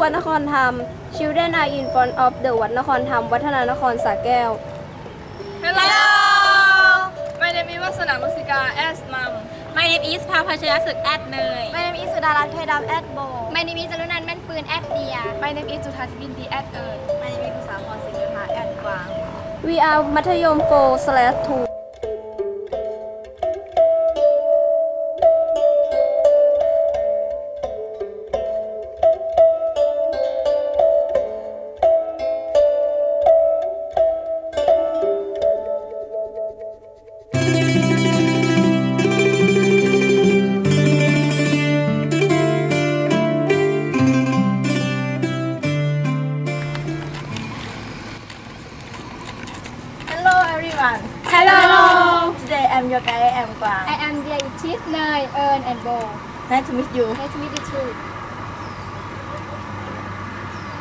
วัดนครธรรม Children are in front of the วัดนครธรรม วัฒนานครสระแก้ว Hello. My name is Vasana Musika as mom. My name is พาพัชรศึกแอดเนย My name is สุดารัตน์ไทยดำ at Bo My name is จรุนันท์แม่นปืนแอดเดีย My name is Juthati Binti at Earth. My name is กุสาพรสิงห์ยุทธาแอดกวาง We are มัธยม 4 am Dia Ichis เนยเอิญ and Bo Nice to meet you Nice to meet you too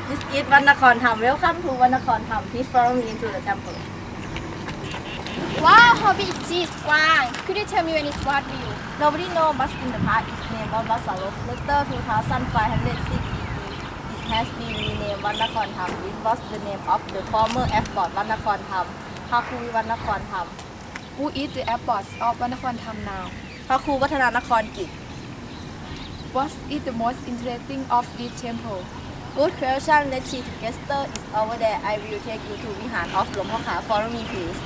This is วันนครธรรม Welcome to วันนครธรรม Please follow me into the temple Wow how big is it กว้าง Could you tell me when it's what view Nobody know but in the past its name was Basalo Later 2506 BE it has been renamed วันนครธรรม It was the name of the former airport วันนคร Who is the airport of Vanakon Tham now? พระครูวัฒนานครกิจ What is the most interesting of this temple? Good question let's see together is over there I will take you to วิหาร of หลวงพ่อขาว follow me please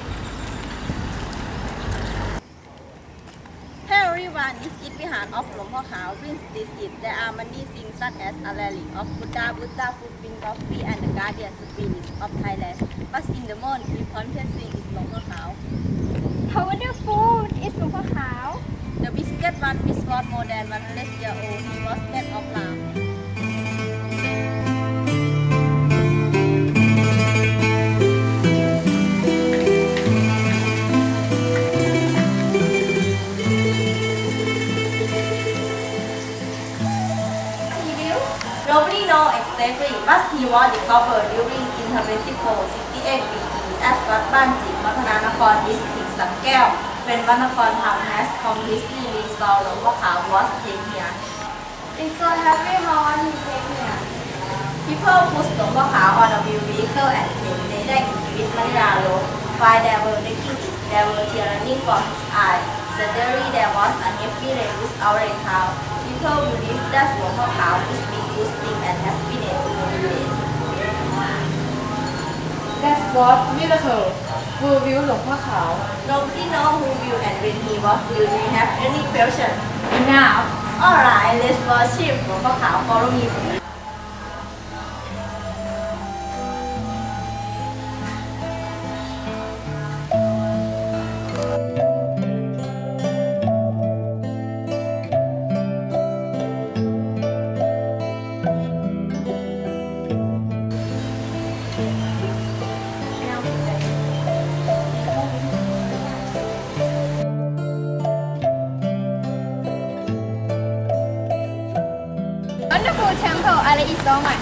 Hey everyone this is วิหาร of หลวงพ่อขาว Prince this is there are many things such as a relic of Buddha Buddha footprint coffee and the guardian spirits of Thailand but in the most important thing is หล colorful is super cow. The biscuit one is one more than 100 year old. He was made of love. Nobody knows exactly what he was discovered during in 2468 BE at Wat banji, Jing, Matananakon, านจิตวัฒนานคร district สักแก้ว เป็นวัดนครธรรม has completely restored หลวงพ่อขาว was taken here It's so happy how one you take here People put หลวงพ่อขาว on a wheel vehicle and came they ได้ชีวิตมริยาโล While they were making it, there were tyranny from his eye. Suddenly there was a heavy rain which our town. People believed that หลวงพ่อขาว would bring good things and happiness to the village. That's what miracle. Who will หลวงพ่อขาว Nobody know who will and when he was. Do you have any question? Enough. Alright, let's worship หลวงพ่อขาว Follow me. please. beautiful temple at Isoma.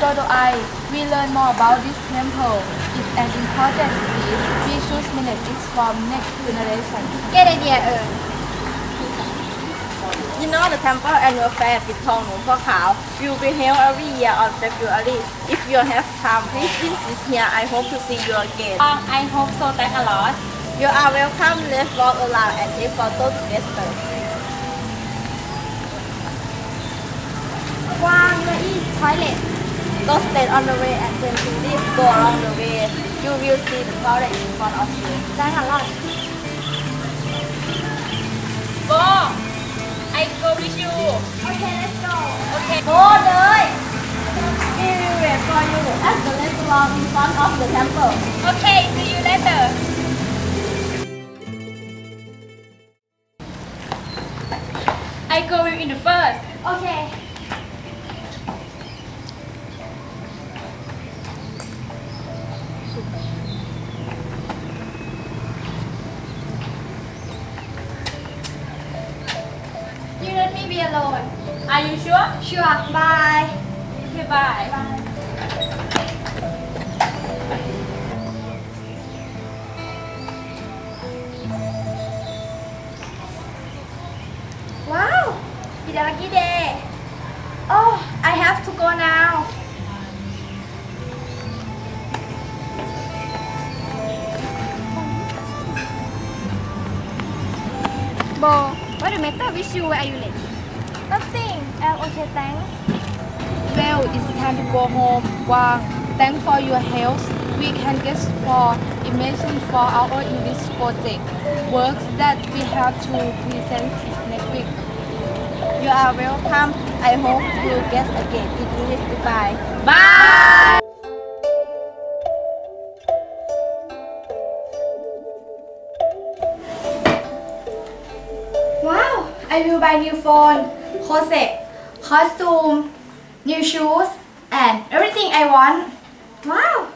So do I. We learn more about this temple. It's an important piece. We choose manage it from next generation. Get idea, Earn. You know the temple annual fair Pitong Nupo Khao will be held every year on February. If you have time, please visit here. I hope to see you again. Um, I hope so. Thank a lot. You are welcome. Let's walk around and take photos together. toilet. Don't stand on the way and then please go along the way. You will see the toilet in front of you. Thanks a lot. Bo, I go with you. Okay, let's go. Okay. Bo, Dai. We will wait for you at the restaurant in front of the temple. Okay, see you. be alone. Are you sure? Sure. Bye. Okay, bye. Bye. Wow, it's a lucky day. Oh, I have to go now. Bo, what the matter with you? Are you late? Nothing. I'm uh, okay, thanks. Well, it's time to go home. Wang, thanks for your help. We can get for imagine for our English project. Works that we have to present next week. You are welcome. I hope you get again in English. Goodbye. Bye! Wow, I will buy new phone, cosec, costume, new shoes, and everything I want. Wow.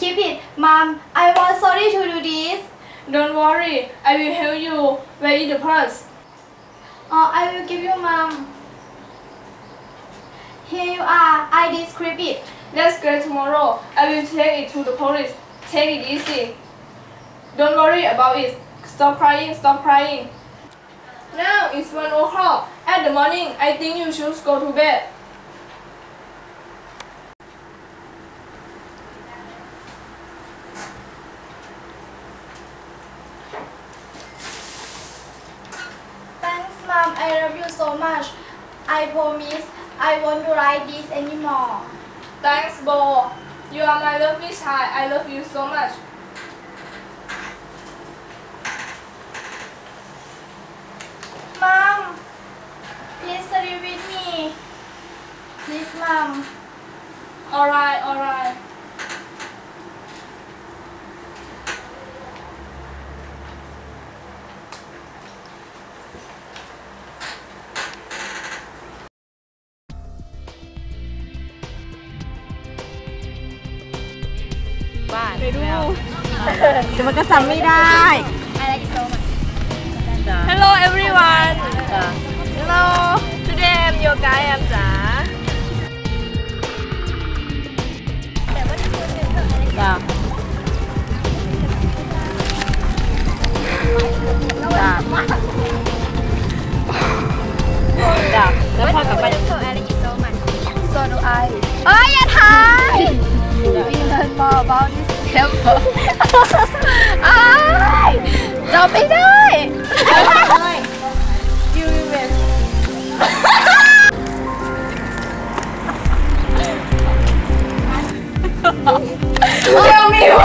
Keep it. Mom, I was sorry to do this. Don't worry, I will help you. Where is the purse? Uh, I will give you, Mom. Here you are. I did describe it. Let's go tomorrow. I will take it to the police. Take it easy. Don't worry about it. Stop crying, stop crying. Now it's one o'clock. At the morning, I think you should go to bed. Thanks, Mom. I love you so much. I promise I won't do like this anymore. Thanks, Bo. You are my lovely child. I love you so much. Mom, please study with me. Please, Mom. Alright, alright. ไปดู แต่มันก็จำไม่ได้ Hello everyone. Hello. Today I'm your guy, I'm จ๋า จ้ะจ้ะจ้ะแล้วพอกลับไป So do I. เอ้ยอย่าถ่าย We learn more about this em mở Ai? Rồi biết ơi Kêu về Kêu miêu